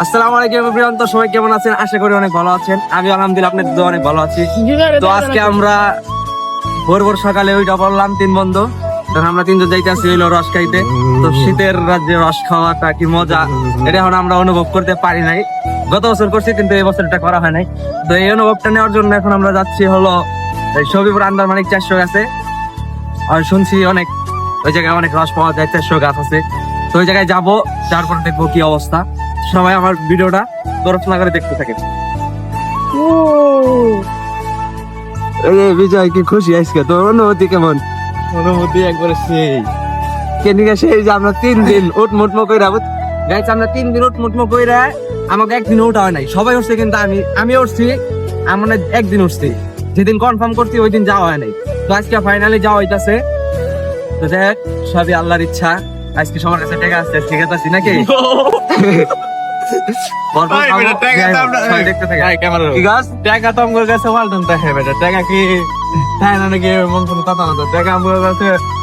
আসসালামু আলাইকুম এভরিওয়ান। তো সবাই কেমন আছেন? আশা করি অনেক ভালো আছেন। আমি আলহামদুলিল্লাহ আপনাদের দোয়া অনেক ভালো আছি। তো আজকে আমরা ভোর ভোর সকালে ওইটা বললাম তিন বন্ধু। তখন আমরা তিনজন যাইতেছি হইল রস খাইতে। তো শীতের রাজ্যে রস খাওয়াটা কি মজা? এটা এখন আমরা অনুভব করতে পারি নাই। গত বছর করছি কিন্তু এই বছর এটা করা হয় নাই। তো এই অনুভবটা নেওয়ার জন্য এখন আমরা যাচ্ছি হলো এই সবিপুর আন্দার মানিক চারশো গাছে। আর শুনছি অনেক ওই জায়গায় অনেক রস পাওয়া যায় চারশো গাছ আছে। তো ওই জায়গায় যাব তারপরে দেখব কি অবস্থা। সবাই আমার ভিডিওটা দর্শনা করে দেখতে থাকেন। বিজয় কি খুশি আজকে তোর অনুভূতি কেমন? অনুভূতি একবারে সেই। কেনিকা সেই যে আমরা তিন দিন উঠ মুটমো কইরা গাইছে আমরা তিন দিন উঠ মুটমো কইরা আমাকে একদিন উঠা হয় নাই। সবাই উঠছে কিন্তু আমি আমি উঠছি আমরা একদিন উঠছি। যেদিন কনফার্ম করছি ওই দিন যাওয়া হয় নাই। তো আজকে ফাইনালি যাওয়া হইতাছে। তো দেখ সবই আল্লাহর ইচ্ছা। আজকে সবার কাছে টাকা আছে ঠিক আছে নাকি?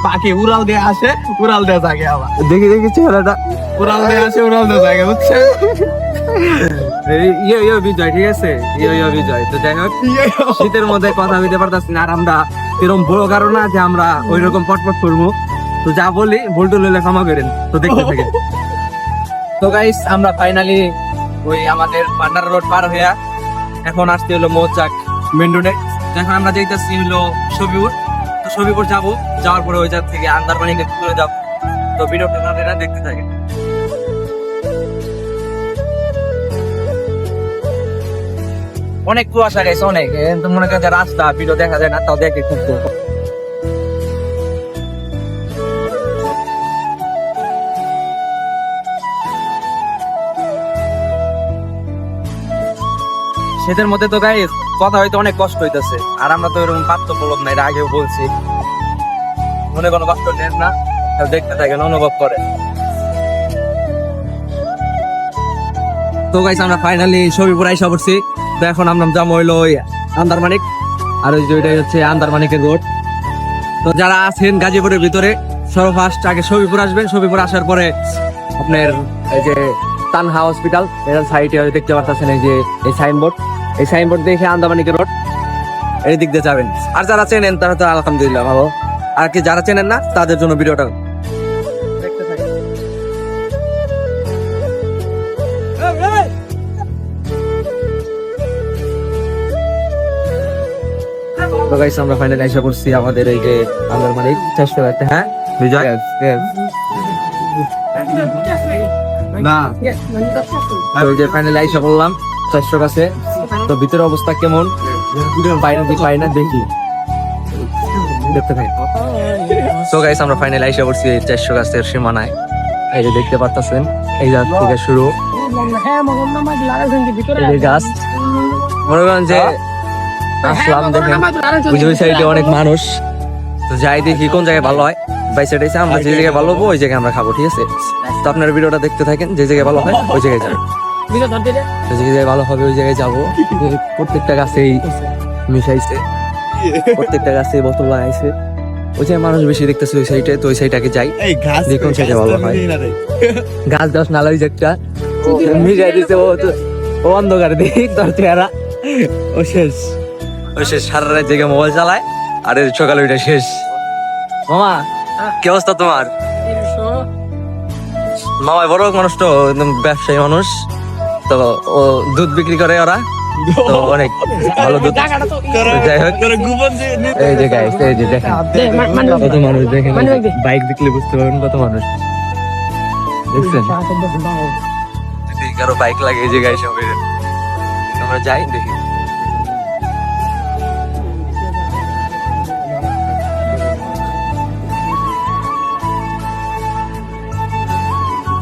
পাখি উড়াল দিয়ে আসে উড়াল দিয়ে থাকে আবার। দেখি দেখি চেহারাটা উড়াল দিয়ে আসে উড়াল দিয়ে থাকে বুঝছে? ইয়ে ইয়ে বিজয় ঠিক আছে? ইয়ে ইয়ে বিজয়। তো যাই হোক শীতের মধ্যে কথা হইতে পারতাছি না আর আমরা এরকম বড় কারণ না যে আমরা ওই রকম পটপট করব। তো যা বলি ভুলটু লইলে ক্ষমা করেন। তো দেখতে থাকে তো গাইস আমরা ফাইনালি ওই আমাদের পান্ডার রোড পার হইয়া এখন আসতে হলো মৌচাক মেন রোডে এখন আমরা যাইতেছি হলো সবিপুর তো সবিপুর যাব, যাওয়ার পরে ওই জায়গা থেকে আন্দারমানিকে ঘুরে যাব। তো ভিডিওটা আপনারা দেখতে থাকেন। অনেক কুয়াশা গেছে অনেক। মনে করেন রাস্তা, ভিডিও দেখা যায় না, তাও দেখে খুব শীতের মধ্যে তো গাই কথা হয়তো অনেক কষ্ট হইতেছে। আর আমরা তো এরকম পাত্র বলব না আগেও বলছি। মনে কোনো কষ্ট নেন না দেখতে থাকেন, অনুভব করে তো গাইস আমরা ফাইনালি ছবিপুর আইসা পড়ছি। তো এখন আমরা যাব হইল ওই আন্দারমানিক। আর ওই যে ওইটাই হচ্ছে আন্দারমানিকের রোড তো যারা আছেন গাজীপুরের ভিতরে, সর্বফার্স্ট আগে ছবিপুর আসবেন। ছবিপুর আসার পরে আপনার এই যে তানহা হসপিটাল এর সাইডে দেখতে পাচ্ছেন এই যে, এই সাইনবোর্ড এই সাইনবোর্ড দেখে আন্দারমানিকের রোড এই দিক দিয়ে যাবেন। আর যারা চেনেন তারা তো আলহামদুলিল্লাহ ভালো। আর কি যারা চেনেন না তাদের জন্য ভিডিওটা গাইস আমরা ফাইনালি এসে করছি আমাদের এই যে আন্দার মালিক। চেষ্টা করতে হ্যাঁ? বিজয়? না। আর ওই যে ফাইনালি চেষ্টা কাছে তো ভিতরে অবস্থা কেমন? না দেখি। দেখতে থাকি। তো গাইস আমরা ফাইনালি এসে পড়ছি এই চারশো গাছের সীমানায়। এই যে দেখতে পাচ্ছেন এই গাছ থেকে শুরু। এই গাছ। মনে করেন যে আসলাম দেখেন বুঝে ওই সাইডে অনেক মানুষ। তো যাই দেখি কোন জায়গায় ভালো হয়। বাই সাইড এসে আমরা যে জায়গায় ভালো হব ওই জায়গায় আমরা খাব ঠিক আছে? তো আপনারা ভিডিওটা দেখতে থাকেন যে জায়গায় ভালো হয় ওই জায়গায় যাবেন। যে ভালো হবে ওই জায়গায় যাব। প্রত্যেকটা গাছেই মিশাইছে। প্রত্যেকটা গাছে বোতল লাগাইছে ওই যে মানুষ বেশি দেখতেছে ওই সাইডে তো ওই সাইডটাকে যাই। দেখুন সেটা ভালো হয়। গাছ দশ নালা ওই একটা। মিশাই দিছে ও তো ও অন্ধকারে দেখি তোর চেহারা। ও শেষ। ও শেষ সারা রাত জেগে মোবাইল চালায় আর সকালে ওইটা শেষ। মামা কি অবস্থা তোমার? মামা বড় মানুষ তো একদম ব্যবসায়ী মানুষ। তো ও দুধ বিক্রি করে ওরা। তো অনেক ভালো দুধ। যাই হোক। এই যে গাইস এই যে দেখেন। কত মানুষ। দেখেন বাইক বিক্রি বুঝতে পারবেন কত মানুষ। দেখছেন? কারও বাইক লাগে এই যে গাইস আমরা যাই দেখি।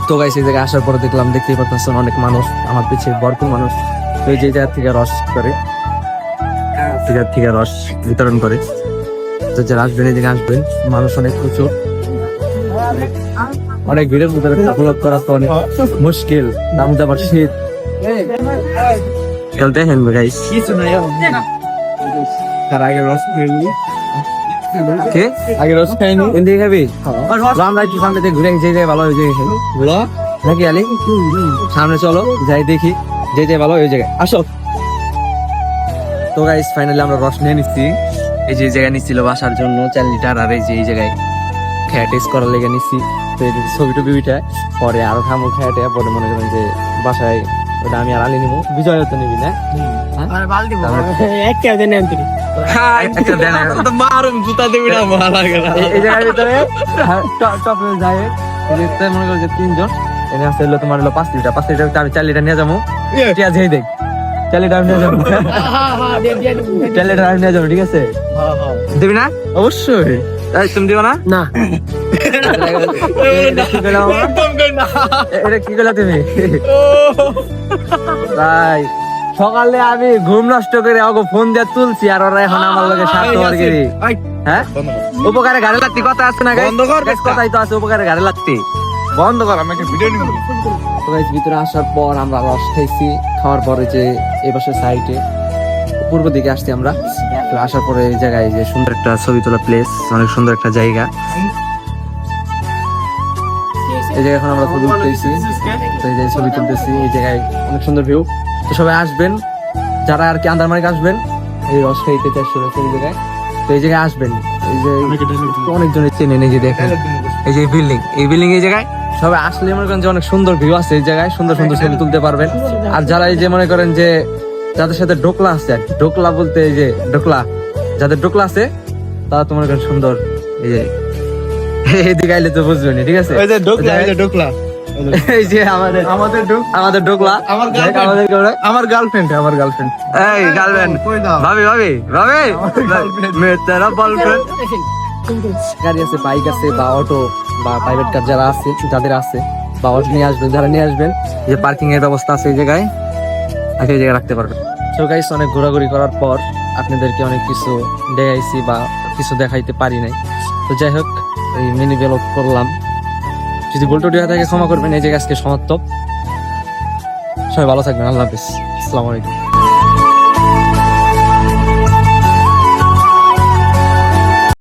তো গাইস এই জায়গায় আসার পরে দেখলাম দেখতেই পাচ্ছেন অনেক মানুষ আমার পিছিয়ে ভরপুর মানুষ। তো এই যে জায়গা থেকে রস করে জায়গা থেকে রস বিতরণ করে। তো যারা আসবেন এদিকে আসবেন মানুষ অনেক প্রচুর। অনেক ভিড়ের ভিতরে উপলব্ধ করা তো অনেক মুশকিল নাম যাবার শীত। খেল দেখেন গাইস কিছু নাই। তার আগে রস খেলি কে? আগে রস খাইনি কোন দিকে খাবি? আমরা একটু সামনে থেকে ঘুরে যে জায়গায় ভালো হয়ে যায়। বলো নাকি আলি? সামনে চলো যাই দেখি। যে যে ভালো ওই জায়গায় আসো। তো গাইস ফাইনালি আমরা রস নিয়ে নিচ্ছি এই যে জায়গায় নিচ্ছিল বাসার জন্য চার লিটার আর এই যে এই জায়গায় খেয়া টেস্ট করার লেগে নিচ্ছি তো এই ছবি টবি উঠে পরে আরও খামো খেয়াটে পরে মনে করেন যে বাসায় ওটা আমি আর আলি নিবো বিজয় তো নিবি না? একটা দেন তো মারুম জুতা দিবি না ভালো লাগে না এই- এই জায়গার ভিতরে হ্যাঁ, তাই তিনজন এনে আসতে হলো তোমার হলো পাঁচ লিটার। পাঁচ লিটার আমি চার লিটার নিয়ে যাব। আছে এই দেখ। চার লিটার নিয়ে যাব। চার লিটার আমি নিয়ে যাব ঠিক আছে? দিবি না? অবশ্যই। এই, তুমি দিও না? না। এটা কি করলা তুমি? তাই সকালে আমি ঘুম নষ্ট করে ওকে ফোন দিয়ে তুলছি আর ওরা এখন আমার লগে স্বার্থ বার্গেরি হ্যাঁ? উপকারে গাড়ি লাগতে কথা আছে না বন্ধ কর কথাই তো আছে উপকারে গাড়ি লাগতে। বন্ধ কর আমাকে ভিডিও নিব তো ভিতরে আসার পর আমরা রস খাইছি খাওয়ার পরে যে এই পাশে সাইডে পূর্ব দিকে আসছি আমরা। আসার পরে এই জায়গায় যে সুন্দর একটা ছবি তোলা প্লেস অনেক সুন্দর একটা জায়গা। এই জায়গায় এখন আমরা ছবি উঠতেছি তো এই যে ছবি তুলতেছি এই জায়গায় অনেক সুন্দর ভিউ তো সবাই আসবেন। যারা আর কি আন্দারমার্গ আসবেন এই রস খাইতে চাই শুরু এই জায়গায়। তো এই জায়গায় আসবেন। এই যে অনেকজনের চেনেন এই যে দেখেন। এই যে বিল্ডিং এই বিল্ডিং এই জায়গায় সবাই আসলে মনে করেন যে অনেক সুন্দর ভিউ আছে এই জায়গায়। সুন্দর সুন্দর ছবি তুলতে পারবেন। আর যারা এই যে মনে করেন যে যাদের সাথে ডোকলা আছে আর ডোকলা বলতে এই যে ডোকলা যাদের ডোকলা আছে তারা তো মনে করেন সুন্দর এই যে এদিকে আইলে তো বুঝবেন ঠিক আছে? ওই যে যে ঢোকলা। এই যে আমাদের আমাদের ঢোক আমাদের ডোকলা আমার গার্লফ্রেন্ড আমার গার্লফ্রেন্ড এই গার্লফ্রেন্ড ভাবি ভাবি ভাবি। মে তেরা বলফ্রেন্ড গাড়ি আছে বাইক আছে বা অটো বা প্রাইভেট কার যারা আছে যাদের আছে বা অটো নিয়ে আসবেন যারা নিয়ে আসবেন যে পার্কিং এর ব্যবস্থা আছে এই জায়গায় এই জায়গায় রাখতে পারবেন। তো গাইস অনেক ঘোরাঘুরি করার পর আপনাদেরকে অনেক কিছু দেখাইছি বা কিছু দেখাইতে পারি নাই। তো যাই হোক এই মিনি ব্লগ করলাম। যদি বলটো দিয়া থাকে ক্ষমা করবেন, এই যে আজকে সমাপ্ত। সবাই ভালো থাকবেন, আল্লাহ হাফিজ। আসসালামু আলাইকুম।